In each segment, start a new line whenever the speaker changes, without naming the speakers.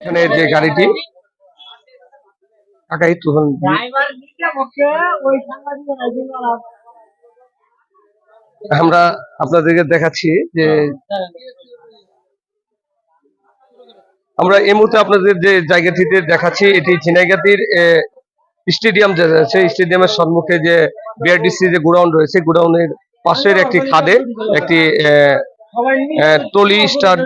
এখানে যে গাড়িটি কাকা একটু হন আমরা আপনাদেরকে দেখাচ্ছি যে আমরা এই মুহূর্তে আপনাদের যে জায়গাটিতে দেখাচ্ছি এটি ঝিনাইগাতির স্টেডিয়াম যে আছে স্টেডিয়ামের সম্মুখে যে বিআরডিসি যে গোডাউন রয়েছে গোডাউনের পাশের একটি খাদে একটি আহ, টলি স্টার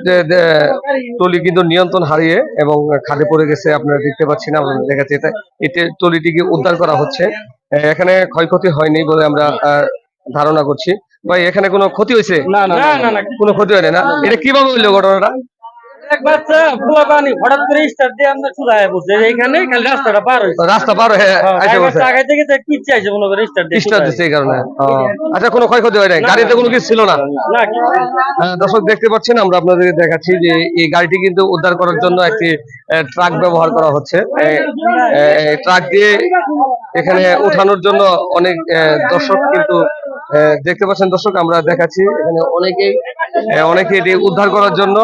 টলি কিন্তু নিয়ন্ত্রণ হারিয়ে এবং খাদে পড়ে গেছে আপনারা দেখতে পাচ্ছেন আমরা দেখাচ্ছি। এটা এতে টলিটিকে উদ্ধার করা হচ্ছে। আহ, এখানে ক্ষয়ক্ষতি হয়নি বলে আমরা আহ, ধারণা করছি। ভাই এখানে কোনো ক্ষতি হয়েছে?
না না না না
কোনো ক্ষতি হয়নি না? এটা কীভাবে হইল ঘটনাটা?
এক বাচ্চা পোলা পানি হঠাৎ করে স্টার দিয়ে আমরা চুলায় বসে। এইখানে খালি রাস্তাটা পার হয়েছে।
রাস্তা পার হয়ে আইসে বসে।
আগে থেকে তো পিছিয়ে আছে মনে করে স্টার দিয়ে
স্টার দিচ্ছে এই কারণে। আচ্ছা কোনো ক্ষয়ক্ষতি হয় নাই? গাড়িতে কোনো কিছু ছিল না? হ্যাঁ, দর্শক দেখতে পাচ্ছেন আমরা আপনাদেরকে দেখাচ্ছি যে এই গাড়িটি কিন্তু উদ্ধার করার জন্য একটি ট্রাক ব্যবহার করা হচ্ছে। ট্রাক দিয়ে এখানে উঠানোর জন্য অনেক দর্শক কিন্তু দেখতে পাচ্ছেন দর্শক আমরা দেখাচ্ছি। এখানে অনেকেই অনেকে এটি উদ্ধার করার জন্য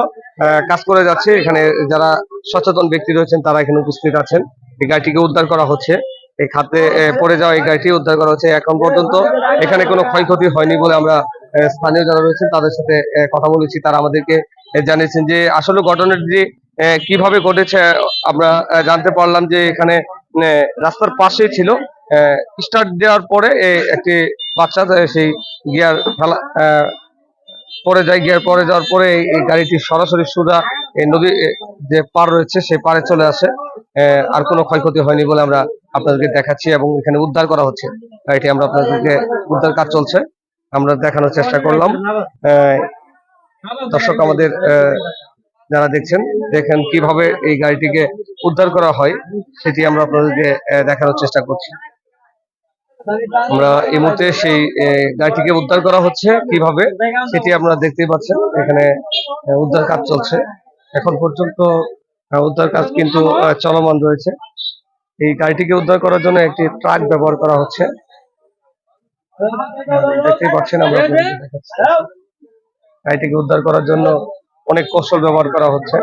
কাজ করে যাচ্ছে। এখানে যারা সচেতন ব্যক্তি রয়েছেন, তারা এখানে উপস্থিত আছেন। এই গাড়িটিকে উদ্ধার করা হচ্ছে। এই খাতে পড়ে যাওয়া এই গাড়িটি উদ্ধার করা হচ্ছে এখন পর্যন্ত। এখানে কোনো ক্ষয়ক্ষতি হয়নি বলে আমরা স্থানীয় যারা রয়েছেন, তাদের সাথে কথা বলেছি। তারা আমাদেরকে জানিয়েছেন যে আসলে ঘটনাটি কীভাবে ঘটেছে, আমরা জানতে পারলাম যে এখানে রাস্তার পাশেই ছিল। স্টার্ট দেওয়ার পরে একটি বাচ্চা সেই গিয়ার, ফেলা পরে যায় গিয়ার পরে যাওয়ার পরে এই- গাড়িটি সরাসরি সুদা এই নদী যে পার রয়েছে সেই পারে চলে আসে। আর কোনো ক্ষয়ক্ষতি হয়নি বলে আমরা আপনাদেরকে দেখাচ্ছি এবং এখানে উদ্ধার করা হচ্ছে। গাড়িটি আমরা আপনাদেরকে উদ্ধার কাজ চলছে, আমরা দেখানোর চেষ্টা করলাম। দর্শক আমাদের যারা দেখছেন, দেখেন কীভাবে এই গাড়িটিকে উদ্ধার করা হয়, সেটি আমরা আপনাদেরকে দেখানোর চেষ্টা করছি। আমরা এই মুহূর্তে সেই গাড়িটিকে উদ্ধার করা হচ্ছে। কীভাবে সেটি আপনারা দেখতেই পাচ্ছেন। এখানে উদ্ধার কাজ চলছে। এখন পর্যন্ত উদ্ধার কাজ কিন্তু চলমান রয়েছে। এই গাড়িটিকে উদ্ধার করার জন্য একটি ট্রাক ব্যবহার করা হচ্ছে। দেখতেই পাচ্ছেন আমরা গাড়িটিকে উদ্ধার করার জন্য অনেক কৌশল ব্যবহার করা হচ্ছে।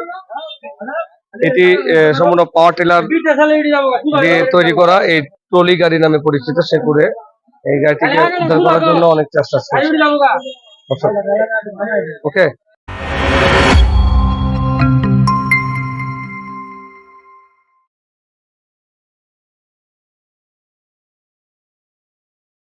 এটি সম্পূর্ণ পাওয়ার টিলার দিয়ে তৈরি করা এই ট্রলি গাড়ি নামে পরিচিত সেকুরে এই গাড়িটিকে উদ্ধার করার জন্য অনেক চেষ্টা ওকে